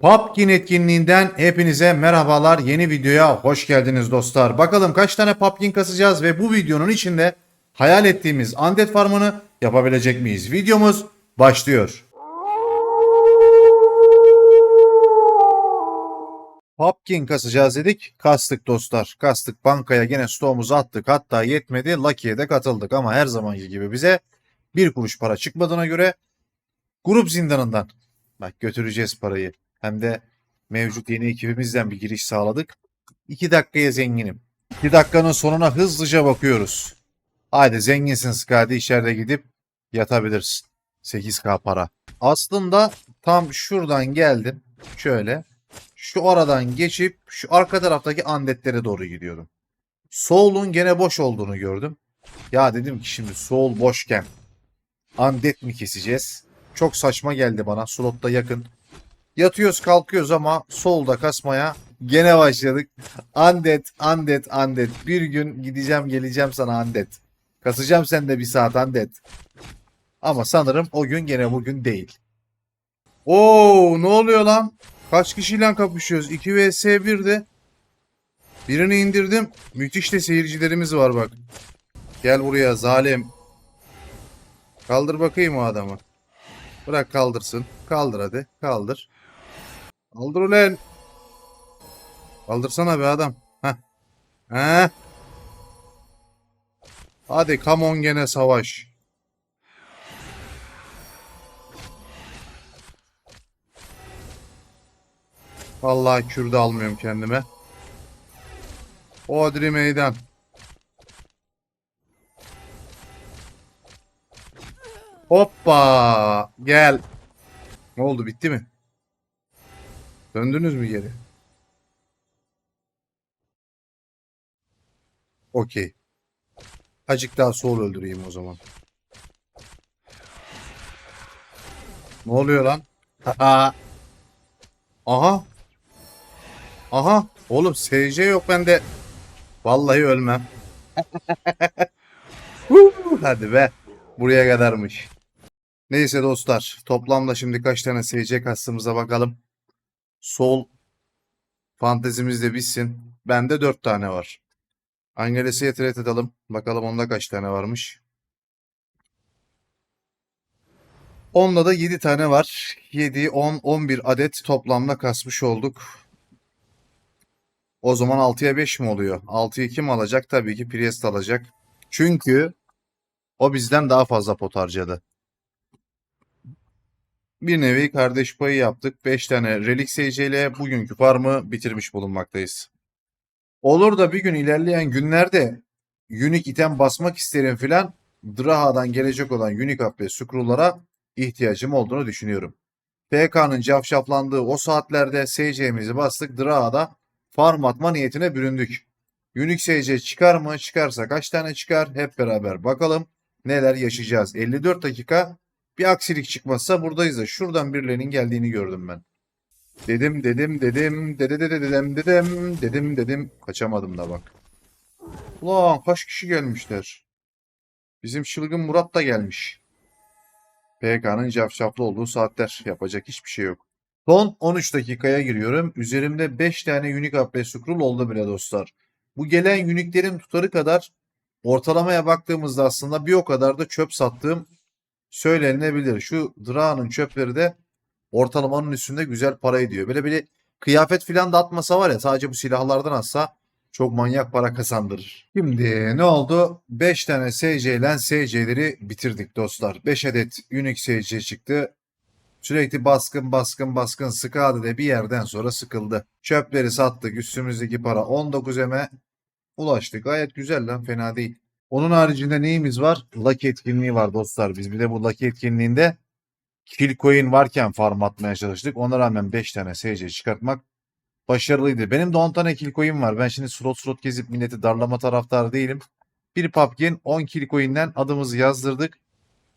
Popkin etkinliğinden hepinize merhabalar. Yeni videoya hoş geldiniz dostlar. Bakalım kaç tane Popkin kasacağız ve bu videonun içinde hayal ettiğimiz Undead Farm'ını yapabilecek miyiz? Videomuz başlıyor. Popkin kasacağız dedik. Kastık dostlar. Kastık bankaya gene stoğumuzu attık. Hatta yetmedi. Lucky'ye de katıldık ama her zamanki gibi bize bir kuruş para çıkmadığına göre grup zindanından bak götüreceğiz parayı. Hem de mevcut yeni ekibimizden bir giriş sağladık. 2 dakikaya zenginim. 2 dakikanın sonuna hızlıca bakıyoruz. Haydi zenginsin Skadi içeride gidip yatabilirsin. 8k para. Aslında tam şuradan geldim. Şöyle. Şu aradan geçip şu arka taraftaki andetlere doğru gidiyordum. Soul'un gene boş olduğunu gördüm. Ya dedim ki şimdi Soul boşken Undead mi keseceğiz? Çok saçma geldi bana. Slotta yakın. Yatıyoruz kalkıyoruz ama solda kasmaya gene başladık. Undead, undead, undead. Bir gün gideceğim geleceğim sana undead. Kasacağım sen de bir saat undead. Ama sanırım o gün gene bugün değil. Oo ne oluyor lan? Kaç kişiyle kapışıyoruz? 2 vs 1'de. Birini indirdim. Müthiş de seyircilerimiz var bak. Gel buraya zalim. Kaldır bakayım o adamı. Bırak kaldırsın. Kaldır hadi. Kaldır. Kaldır ulan. Kaldırsana be adam. Heh. Heh. Hadi come on gene savaş. Vallahi kürde almıyorum kendime. Odri meydan. Hoppa! Gel. Ne oldu bitti mi? Döndünüz mü geri? Okey. Acık daha sol öldüreyim o zaman. Ne oluyor lan? Aha. Aha. Oğlum SC yok bende. Vallahi ölmem. Hadi be. Buraya kadarmış. Neyse dostlar. Toplamda şimdi kaç tane SC kastığımıza bakalım. Sol fantezimiz de bitsin. Bende 4 tane var. Angeles'e trade edelim. Bakalım onda kaç tane varmış. Onda da 7 tane var. 7, 10, 11 adet toplamda kasmış olduk. O zaman 6'ya 5 mi oluyor? 6'yı kim alacak? Tabii ki Priest alacak. Çünkü o bizden daha fazla pot harcadı. Bir nevi kardeş payı yaptık. 5 tane Relic SC ile bugünkü farmı bitirmiş bulunmaktayız. Olur da bir gün ilerleyen günlerde unique item basmak isterim filan Draha'dan gelecek olan unique up ve scroll'lara ihtiyacım olduğunu düşünüyorum. PK'nın cafcaflandığı o saatlerde SC'mizi bastık. Draha'da farm atma niyetine büründük. Unique SC çıkar mı? Çıkarsa kaç tane çıkar? Hep beraber bakalım neler yaşayacağız. 54 dakika bir aksilik çıkmazsa buradayız da şuradan birilerinin geldiğini gördüm ben. Dedim dedim dedim dede dede dedim dedim dedim dedim kaçamadım da bak. Ulan kaç kişi gelmişler. Bizim çılgın Murat da gelmiş. PK'nın cafcaflı olduğu saatler yapacak hiçbir şey yok. Son 13 dakikaya giriyorum. Üzerimde 5 tane unique up ve scroll oldu bile dostlar. Bu gelen unique'lerin tutarı kadar ortalamaya baktığımızda aslında bir o kadar da çöp sattığım söylenilebilir. Şu Dra'nın çöpleri de ortalamanın üstünde güzel para ediyor. Böyle bir kıyafet filan da atmasa var ya sadece bu silahlardan atsa çok manyak para kazandırır. Şimdi ne oldu? 5 tane SC ile SC'leri bitirdik dostlar. 5 adet Unique SC çıktı. Sürekli baskın baskın baskın sıkadı de bir yerden sonra sıkıldı. Çöpleri sattık. Üstümüzdeki para 19 eme ulaştık. Gayet güzel lan fena değil. Onun haricinde neyimiz var? Lucky etkinliği var dostlar. Biz bir de bu Lucky etkinliğinde kill coin varken farm atmaya çalıştık. Ona rağmen 5 tane SC çıkartmak başarılıydı. Benim de 10 tane kill coin var. Ben şimdi slot slot gezip milleti darlama taraftarı değilim. Bir Popkin 10 kill coin'den adımızı yazdırdık.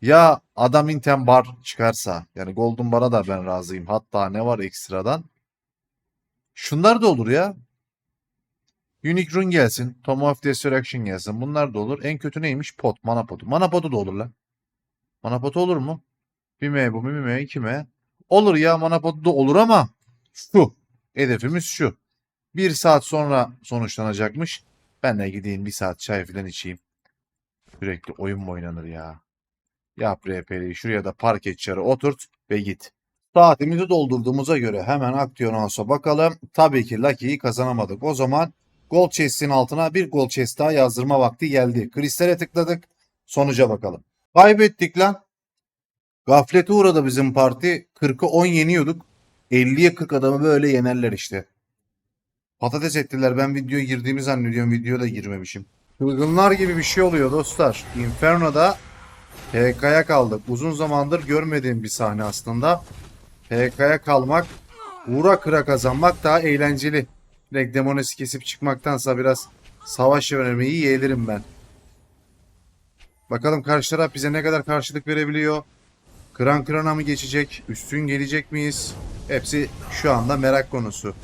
Ya adam intem bar çıkarsa yani golden bara da ben razıyım. Hatta ne var ekstradan? Şunlar da olur ya. Unique Rune gelsin. Tom of Destruction gelsin. Bunlar da olur. En kötü neymiş? Pot. Mana potu. Mana potu da olur lan. Mana potu olur mu? 1M bu 1M 2M. Olur ya mana potu da olur ama şu. Hedefimiz şu. Bir saat sonra sonuçlanacakmış. Ben de gideyim bir saat çay falan içeyim. Sürekli oyun mu oynanır ya? Yap RP'yi şuraya da park et çarı oturt ve git. Saatimizi doldurduğumuza göre hemen Aktiyonons'a bakalım. Tabii ki Lucky'yi kazanamadık. O zaman Gold Chest'in altına bir Gold Chest daha yazdırma vakti geldi. Kristale tıkladık. Sonuca bakalım. Kaybettik lan. Gaflete uğradı bizim parti. 40'ı 10 yeniyorduk. 50'ye 40 adamı böyle yenerler işte. Patates ettiler. Ben videoya girdiğimi zannediyorum. Videoya da girmemişim. Çılgınlar gibi bir şey oluyor dostlar. Inferno'da PK'ya kaldık. Uzun zamandır görmediğim bir sahne aslında. PK'ya kalmak, uğra kıra kazanmak daha eğlenceli. Direkt demonesi kesip çıkmaktansa biraz savaş vermeyi yeğlerim ben. Bakalım karşı taraf bize ne kadar karşılık verebiliyor. Kıran kırana mı geçecek? Üstün gelecek miyiz? Hepsi şu anda merak konusu.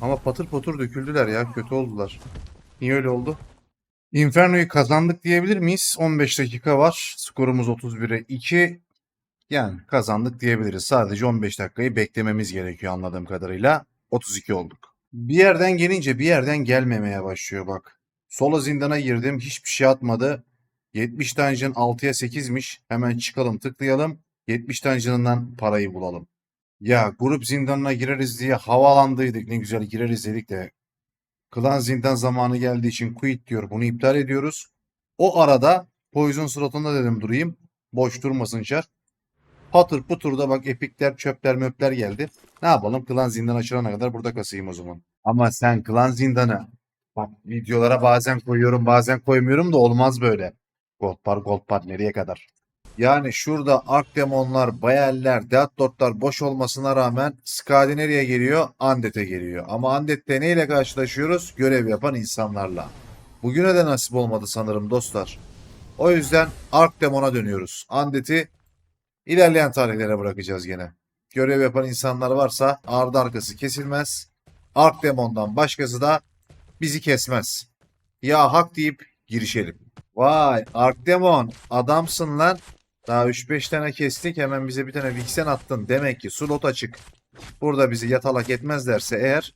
Ama patır patır döküldüler ya. Kötü oldular. Niye öyle oldu? Inferno'yu kazandık diyebilir miyiz? 15 dakika var. Skorumuz 31'e 2. Yani kazandık diyebiliriz. Sadece 15 dakikayı beklememiz gerekiyor anladığım kadarıyla. 32 olduk. Bir yerden gelince bir yerden gelmemeye başlıyor bak. Sola zindana girdim. Hiçbir şey atmadı. 70 dungeon 6'ya 8'miş. Hemen çıkalım tıklayalım. 70 dungeon'ından parayı bulalım. Ya grup zindanına gireriz diye havalandıydık. Ne güzel gireriz dedik de. Klan zindan zamanı geldiği için quit diyor. Bunu iptal ediyoruz. O arada poison slotunda dedim durayım. Boş durmasın çar. Patır putur da bak epikler çöpler möpler geldi. Ne yapalım klan zindan açılana kadar burada kasayım o zaman. Ama sen klan zindanı bak videolara bazen koyuyorum bazen koymuyorum da olmaz böyle. Gold par gold par nereye kadar? Yani şurada Arkdemonlar, Bayeller, Death Lord'lar boş olmasına rağmen Skadi nereye geliyor? Andet'e geliyor. Ama Andet'te neyle karşılaşıyoruz? Görev yapan insanlarla. Bugüne de nasip olmadı sanırım dostlar. O yüzden Arkdemon'a dönüyoruz. Andet'i ilerleyen tarihlere bırakacağız gene. Görev yapan insanlar varsa ardı arkası kesilmez. Arkdemon'dan başkası da bizi kesmez. Ya hak deyip girişelim. Vay Arkdemon adamsın lan. Daha 3-5 tane kestik hemen bize bir tane Vixen attın. Demek ki slot açık. Burada bizi yatalak etmezlerse eğer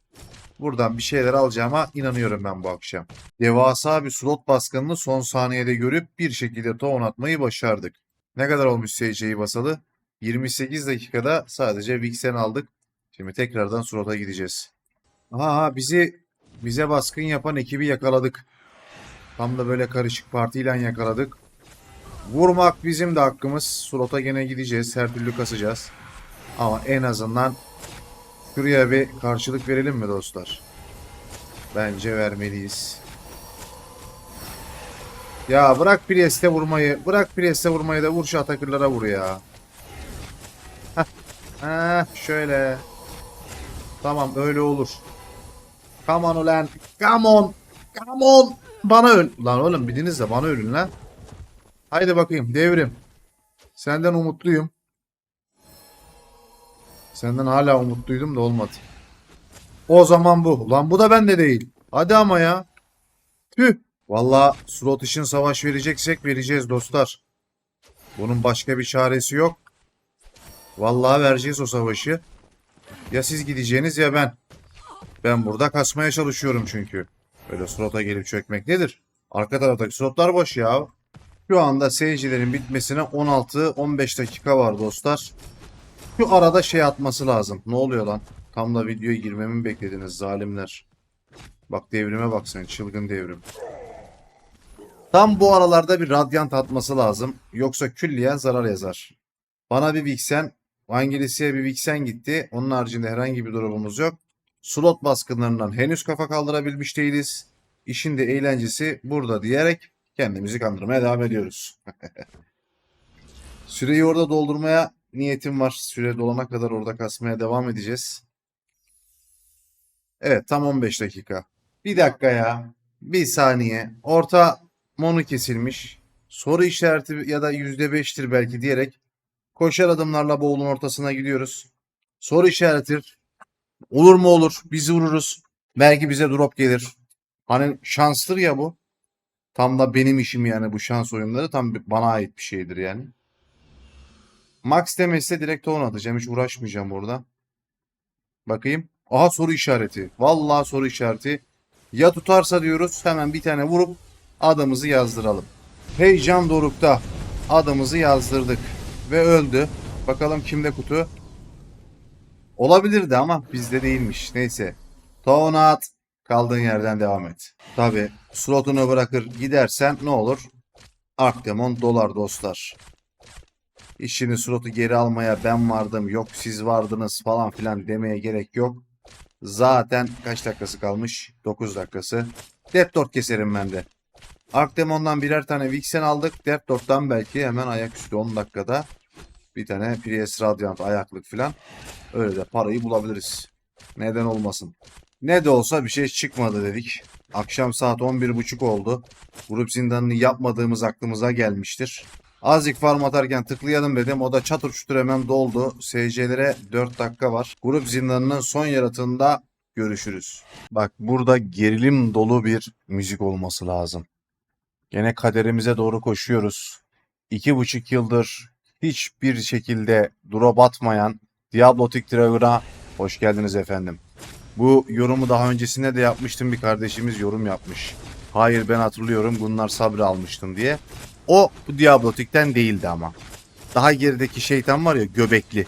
buradan bir şeyler alacağıma inanıyorum ben bu akşam. Devasa bir slot baskınını son saniyede görüp bir şekilde tohum atmayı başardık. Ne kadar olmuş SC'yi basalı? 28 dakikada sadece Vixen aldık. Şimdi tekrardan slota gideceğiz. Aha bizi bize baskın yapan ekibi yakaladık. Tam da böyle karışık partiyle yakaladık. Vurmak bizim de hakkımız. Slota gene gideceğiz. Her türlü kasacağız. Ama en azından şuraya bir karşılık verelim mi dostlar? Bence vermeliyiz. Ya bırak Priest'e vurmayı. Bırak Priest'e vurmayı da vur şu Atakırlara vur ya. Heh. Heh, şöyle. Tamam öyle olur. Come on ulan. Come on. Come on. Bana öl. Lan oğlum bidiniz de bana ölün lan. Haydi bakayım devrim. Senden umutluyum. Senden hala umutluydum da olmadı. O zaman bu. Lan bu da bende değil. Hadi ama ya. Tüh. Valla slot için savaş vereceksek vereceğiz dostlar. Bunun başka bir çaresi yok. Vallahi vereceğiz o savaşı. Ya siz gideceğiniz ya ben. Ben burada kasmaya çalışıyorum çünkü. Böyle slota gelip çökmek nedir? Arka taraftaki slotlar boş ya. Şu anda seyircilerin bitmesine 16-15 dakika var dostlar. Şu arada şey atması lazım. Ne oluyor lan? Tam da videoya girmemi mi beklediniz zalimler? Bak devrime bak çılgın devrim. Tam bu aralarda bir radyant atması lazım. Yoksa külliyen zarar yazar. Bana bir Vixen, Vangelis'e bir Vixen gitti. Onun haricinde herhangi bir durumumuz yok. Slot baskınlarından henüz kafa kaldırabilmiş değiliz. İşin de eğlencesi burada diyerek kendimizi kandırmaya devam ediyoruz. Süreyi orada doldurmaya niyetim var. Süre dolana kadar orada kasmaya devam edeceğiz. Evet tam 15 dakika. Bir dakika ya. Bir saniye. Orta monu kesilmiş. Soru işareti ya da %5'tir belki diyerek koşar adımlarla bowl'un ortasına gidiyoruz. Soru işareti olur mu olur. Biz vururuz. Belki bize drop gelir. Hani şanstır ya bu. Tam da benim işim yani bu şans oyunları tam bana ait bir şeydir yani. Max demezse direkt on atacağım. Hiç uğraşmayacağım burada. Bakayım. Aha soru işareti. Vallahi soru işareti. Ya tutarsa diyoruz hemen bir tane vurup adımızı yazdıralım. Heyecan dorukta adımızı yazdırdık. Ve öldü. Bakalım kimde kutu? Olabilirdi ama bizde değilmiş. Neyse. Tavuğunu at. Kaldığın yerden devam et. Tabi slotunu bırakır gidersen ne olur? Arkdemon dolar dostlar. İşini slotu geri almaya ben vardım yok siz vardınız falan filan demeye gerek yok. Zaten kaç dakikası kalmış? 9 dakikası. Death Dot keserim ben de. Arkdemon'dan birer tane Vixen aldık. Death Dot'tan belki hemen ayaküstü 10 dakikada bir tane Prius Radiant ayaklık filan. Öyle de parayı bulabiliriz. Neden olmasın. Ne de olsa bir şey çıkmadı dedik. Akşam saat 11.30 oldu. Grup zindanını yapmadığımız aklımıza gelmiştir. Azıcık farm atarken tıklayalım dedim. O da çatır çutur hemen doldu. SC'lere 4 dakika var. Grup zindanının son yaratığında görüşürüz. Bak burada gerilim dolu bir müzik olması lazım. Gene kaderimize doğru koşuyoruz. İki buçuk yıldır hiçbir şekilde drop atmayan Diablotic Dragon'a hoş geldiniz efendim. Bu yorumu daha öncesinde de yapmıştım bir kardeşimiz yorum yapmış. Hayır ben hatırlıyorum bunlar sabri almıştım diye. O bu Diablotik'ten değildi ama. Daha gerideki şeytan var ya göbekli.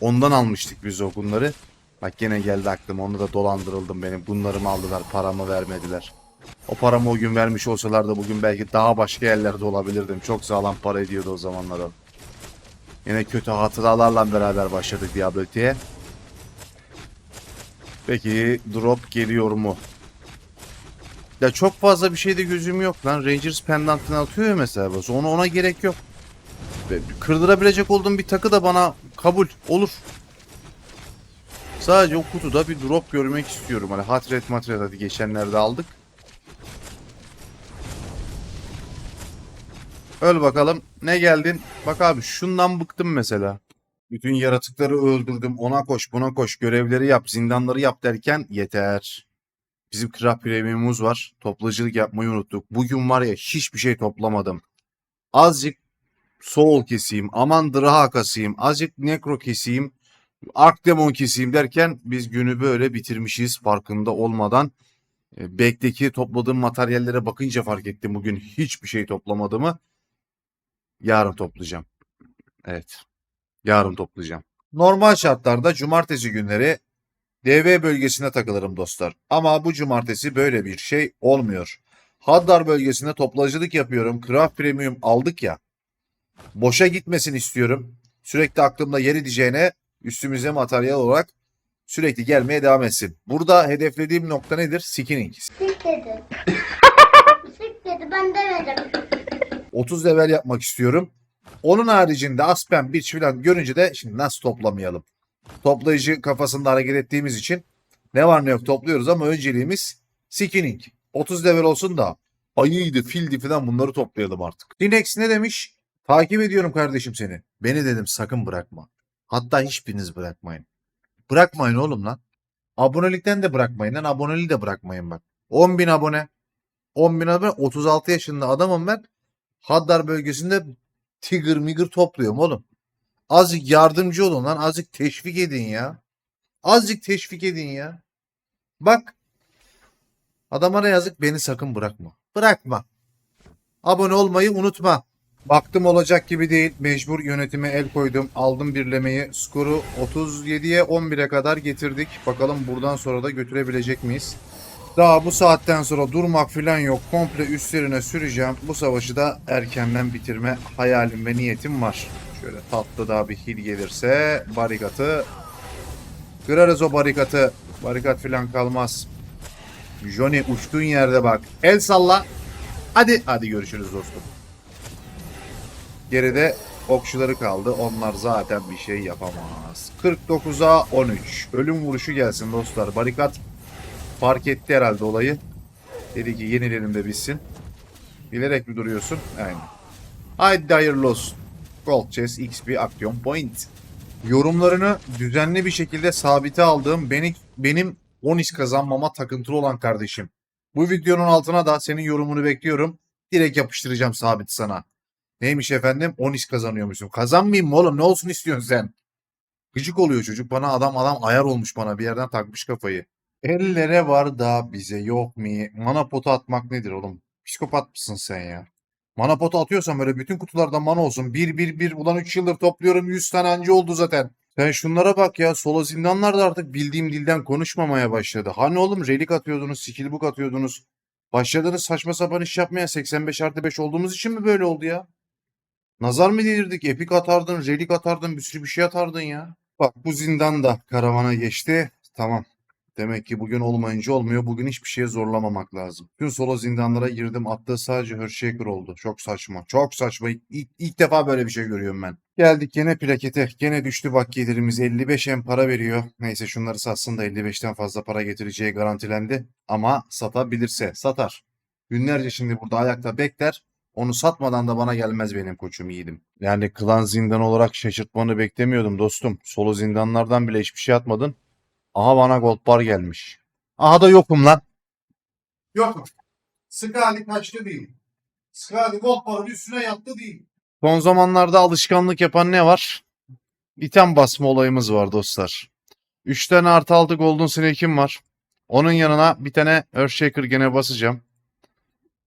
Ondan almıştık biz o bunları. Bak gene geldi aklıma onu da dolandırıldım benim. Bunlarımı aldılar paramı vermediler. O paramı o gün vermiş olsalar da bugün belki daha başka yerlerde olabilirdim. Çok sağlam para ediyordu o zamanlar o. Yine kötü hatıralarla beraber başladık Diablotik'e. Peki drop geliyor mu? Ya çok fazla bir şeyde gözüm yok lan. Rangers pendantını atıyor ya mesela. Ona, ona gerek yok. Kırdırabilecek olduğum bir takı da bana kabul olur. Sadece o kutuda bir drop görmek istiyorum. Hani hatret matret hadi geçenlerde aldık. Öl bakalım. Ne geldin? Bak abi şundan bıktım mesela. Bütün yaratıkları öldürdüm. Ona koş buna koş. Görevleri yap. Zindanları yap derken yeter. Bizim kral premiumumuz var. Toplacılık yapmayı unuttuk. Bugün var ya hiçbir şey toplamadım. Azıcık soul keseyim. Aman draha kasayım. Azıcık necro keseyim. Arkdemon keseyim derken biz günü böyle bitirmişiz farkında olmadan. E, Back'teki topladığım materyallere bakınca fark ettim bugün hiçbir şey toplamadığımı. Yarın toplayacağım. Evet. Yarın toplayacağım. Normal şartlarda cumartesi günleri DV bölgesine takılırım dostlar. Ama bu cumartesi böyle bir şey olmuyor. Haddar bölgesinde toplacılık yapıyorum. Craft Premium aldık ya. Boşa gitmesin istiyorum. Sürekli aklımda yer edeceğine üstümüze materyal olarak sürekli gelmeye devam etsin. Burada hedeflediğim nokta nedir? Skinning. Sik dedi. Sik dedi ben demedim. 30 level yapmak istiyorum. Onun haricinde Aspen Beach falan görünce de şimdi nasıl toplamayalım? Toplayıcı kafasında hareket ettiğimiz için ne var ne yok topluyoruz ama önceliğimiz skinning. 30 level olsun da ayıydı, fildi falan bunları toplayalım artık. Dinex ne demiş? Takip ediyorum kardeşim seni. Beni dedim sakın bırakma. Hatta hiçbiriniz bırakmayın. Bırakmayın oğlum lan. Abonelikten de bırakmayın lan. Aboneliği de bırakmayın bak. 10.000 abone. 10.000 abone. 36 yaşında adamım ben. Haddar bölgesinde tigır migır topluyorum oğlum. Azıcık yardımcı olun lan. Azıcık teşvik edin ya. Azıcık teşvik edin ya. Bak. Adama ne yazık beni sakın bırakma. Bırakma. Abone olmayı unutma. Baktım olacak gibi değil. Mecbur yönetime el koydum. Aldım birlemeyi. Skoru 37'ye 11'e kadar getirdik. Bakalım buradan sonra da götürebilecek miyiz? Daha bu saatten sonra durmak falan yok. Komple üstlerine süreceğim. Bu savaşı da erkenden bitirme hayalim ve niyetim var. Şöyle tatlı daha bir hil gelirse barikatı kırarız o barikatı. Barikat falan kalmaz. Johnny uçtuğun yerde bak. El salla. Hadi hadi görüşürüz dostum. Geride okçuları kaldı. Onlar zaten bir şey yapamaz. 49'a 13. Ölüm vuruşu gelsin dostlar. Barikat fark etti herhalde olayı. Dedi ki yenilerim de bitsin. Bilerek mi duruyorsun? Aynen. Haydi hayırlı olsun. Gold Chess XP Action Point. Yorumlarını düzenli bir şekilde sabite aldığım benim, benim 10 kazanmama takıntılı olan kardeşim. Bu videonun altına da senin yorumunu bekliyorum. Direkt yapıştıracağım sabit sana. Neymiş efendim? 10 kazanıyormuşsun. Kazanmayayım mı oğlum? Ne olsun istiyorsun sen? Gıcık oluyor çocuk bana adam adam ayar olmuş bana bir yerden takmış kafayı. Ellere var da bize yok mu? Mana potu atmak nedir oğlum? Psikopat mısın sen ya? Mana potu atıyorsan böyle bütün kutularda mana olsun. 1 1 1 ulan 3 yıldır topluyorum 100 tane anca oldu zaten. Sen şunlara bak ya solo zindanlar da artık bildiğim dilden konuşmamaya başladı. Hani oğlum relik atıyordunuz, skill book atıyordunuz. Başladınız saçma sapan iş yapmaya 85 artı 5 olduğumuz için mi böyle oldu ya? Nazar mı delirdik? Epik atardın, relik atardın, bir sürü bir şey atardın ya. Bak bu zindan da karavana geçti. Tamam. Demek ki bugün olmayınca olmuyor. Bugün hiçbir şeye zorlamamak lazım. Tüm solo zindanlara girdim. Attığı sadece Hearthshaker oldu. Çok saçma. Çok saçma. İlk, ilk, ilk defa böyle bir şey görüyorum ben. Geldik gene plakete. Gene düştü bak gelirimiz. 55 hem para veriyor. Neyse şunları satsın da 55'ten fazla para getireceği garantilendi. Ama satabilirse satar. Günlerce şimdi burada ayakta bekler. Onu satmadan da bana gelmez benim koçum yiğidim. Yani klan zindan olarak şaşırtmanı beklemiyordum dostum. Solo zindanlardan bile hiçbir şey atmadın. Aha bana gold bar gelmiş. Aha da yokum lan. Yokum. Skadi kaçtı değil. Skadi gold barın üstüne yattı değil. Son zamanlarda alışkanlık yapan ne var? İtem basma olayımız var dostlar. 3 tane artı 6 golden snake'im var. Onun yanına bir tane Earthshaker gene basacağım.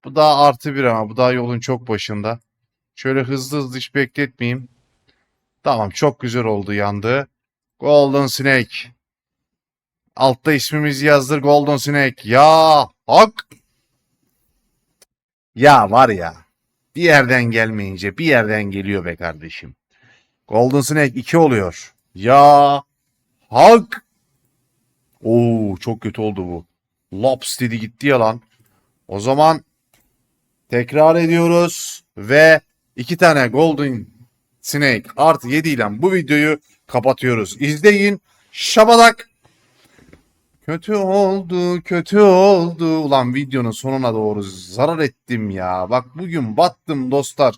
Bu daha artı bir ama bu daha yolun çok başında. Şöyle hızlı hızlı hiç bekletmeyeyim. Tamam çok güzel oldu yandı. Golden Snake. Altta ismimizi yazdır Golden Snake. Ya hak. Ya var ya. Bir yerden gelmeyince bir yerden geliyor be kardeşim. Golden Snake 2 oluyor. Ya hak. Oo çok kötü oldu bu. Lops dedi gitti ya lan. O zaman tekrar ediyoruz ve iki tane Golden Snake artı 7 ile bu videoyu kapatıyoruz. İzleyin. Şabalak. Kötü oldu, kötü oldu. Ulan videonun sonuna doğru zarar ettim ya. Bak bugün battım dostlar.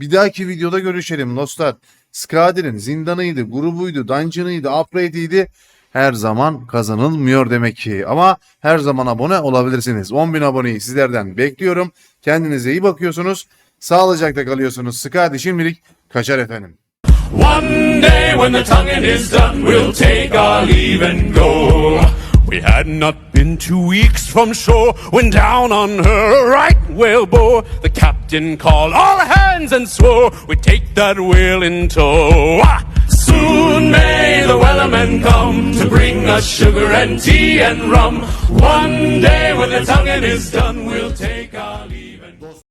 Bir dahaki videoda görüşelim dostlar. Skadir'in zindanıydı, grubuydu, dungeon'ıydı, upgrade'iydi. Her zaman kazanılmıyor demek ki. Ama her zaman abone olabilirsiniz. 10.000 aboneyi sizlerden bekliyorum. Kendinize iyi bakıyorsunuz. Sağlıcakla kalıyorsunuz. Skadi şimdilik kaçar efendim. One day when the tonguing is done, we'll take our leave and go. We had not been two weeks from shore when down on her right whale bore. The captain called all hands and swore we'd take that whale in tow. Ah! Soon may the wellermen come to bring us sugar and tea and rum. One day when the tonguing is done, we'll take our leave.